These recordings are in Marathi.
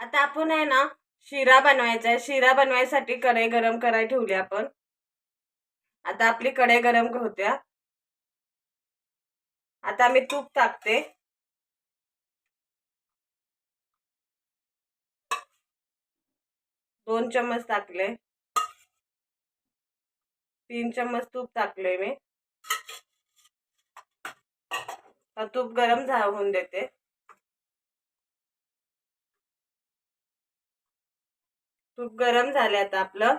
आता आपण आहे ना शिरा बनवायचा आहे. शिरा बनवायसाठी कढई गरम करायला ठेवली आपण. आता आपली कढई गरम होत्या. आता मी तूप टाकते. दोन चम्मच टाकले. तीन चम्मच तूप टाकले मी. तूप गरम झा होऊन देते. तूप गरम झाले आता आपलं.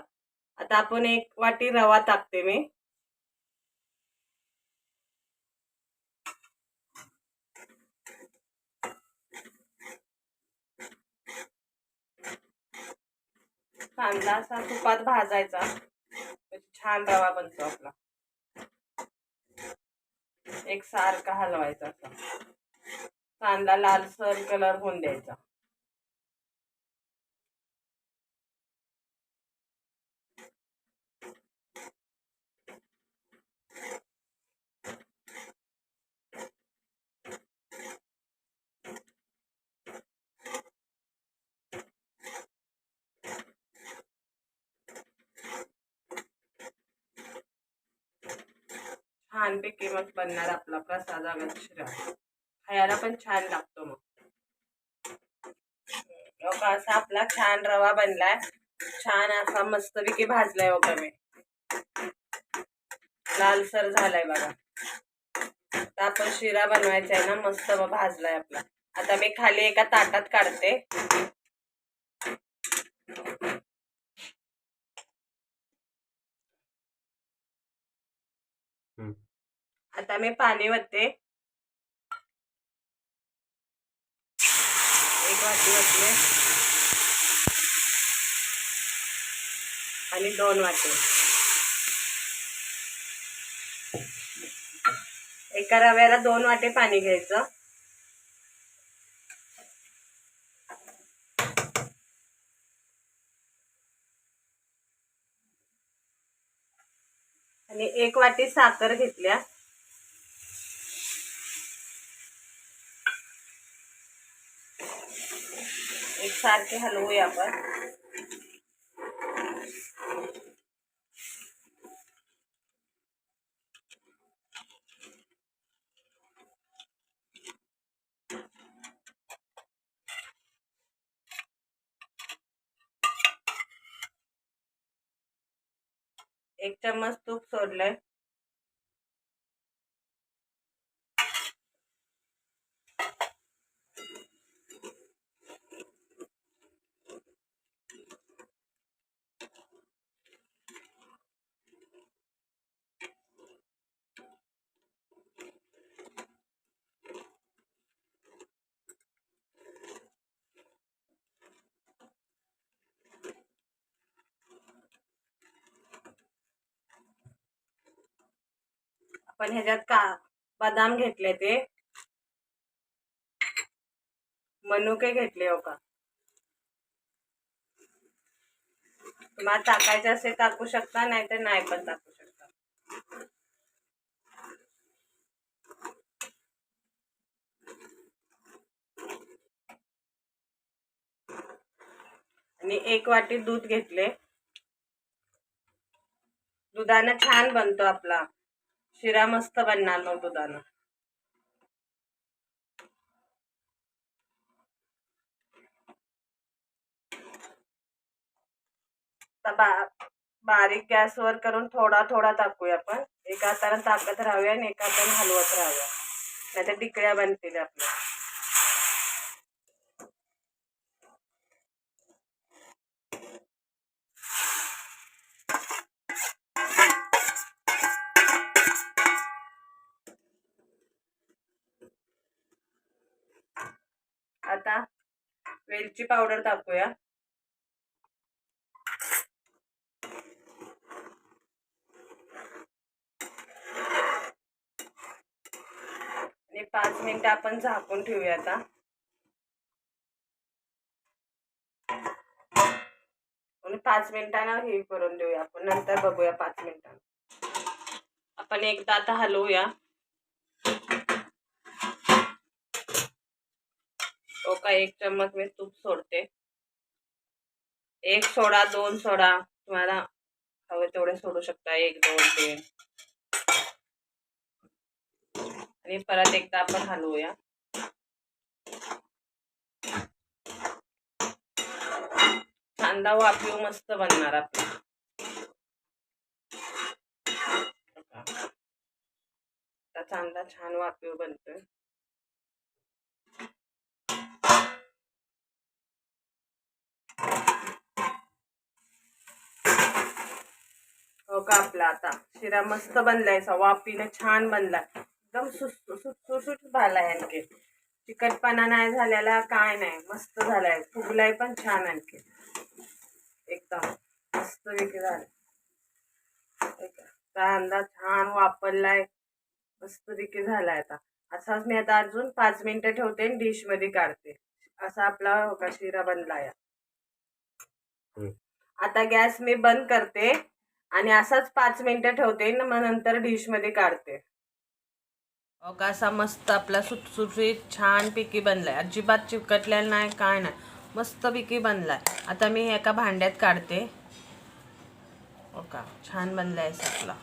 आता आपण एक वाटी रवा टाकते मी. कांदा असा तुपात भाजायचा. म्हणजे छान रवा बनतो आपला. एक सारखा हलवायचा असा. कांदा लालसर कलर होऊन द्यायचा. छानपैकी मग बनणार आपला प्रसादागत शिरा खायला पण छान लागतो मग. असा आपला छान रवा बनलाय. छान असा मस्तपैकी भाजलाय हो बघा मी. लालसर झालाय बघा. आता आपण शिरा बनवायचा आहे ना मस्त भाजलाय आपला. आता मी खाली एका ताटात काढते. आता मी पाणी वतते एक वाटी वतले आणि दोन वाटे. एका रव्याला दोन वाटे पाणी घ्यायचं. आणि एक वाटी साखर घेतल्या एक सारखे हलवूया आपण. एक चम्मच तूप सोडलंय. आपण ह्याच्यात का बदाम घेतले ते? मनुके घेतले हो का? तुम्हाला टाकायचे असेल टाकू शकता नाही तर नाही पण टाकू शकता. आणि एक वाटी दूध घेतले. दुधानं छान बनतो आपला. शिरा मस्त बनणार मग दुधानं. बा बारीक गॅसवर करून थोडा थोडा तापूया आपण. एका हाताने ताकत राहूया आणि एका हाताने हलवत राहूया. नाही तर टिकड्या बनतील आपल्या आता वेलची पावडर टाकूया. आणि पाच मिनिटं आपण झाकून ठेवूया आता. पाच मिनिटांना हे करून देऊया आपण. नंतर बघूया पाच मिनिटांना. आपण एकदा आता हलवूया. तो का एक चम्मच मी तूप सोडते. एक सोडा दोन सोडा. तुम्हाला हवे तेवढे सोडू शकता. एक दोन तीन. आणि परत एकदा आपण हलवूया. कांदा वापरू मस्त बनणार आपला. कांदा छान वापरू बनतोय. हो का आपला आता? शिरा मस्त बनलाय वाफीने छान बनलाय. एकदम सुटसुट झालाय आणखी. चिकटपणा नाही झालेला काय नाही. मस्त झालाय. फुगलाय पण छान आणखी. एकदम मस्त वेगळी झालाय. कांदा छान वापरलाय. मस्त विकी झालाय आता. असाच मी आता अजून पाच मिनिटं ठेवते आणि डिशमध्ये काढते. असा आपला हो का शिरा बनलाय. आता गॅस मी बंद करते. आणि असाच पाच मिनिटं ठेवते ना मग नंतर डिशमध्ये काढते. मग का? असा मस्त आपला सुटसुटीत छान पिकी बनलाय. अजिबात चिकटलेला नाही काय नाही. मस्त पिकी बनलाय. आता मी हे एका भांड्यात काढते. ओका का? छान बनलाय असा आपला.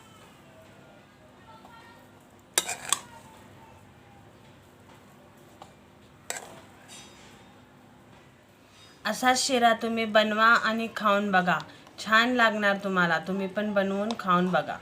असाच शिरा तुम्ही बनवा आणि खाऊन बघा. छान लागणार तुम्हाला. तुम्ही पण बनवून खाऊन बघा.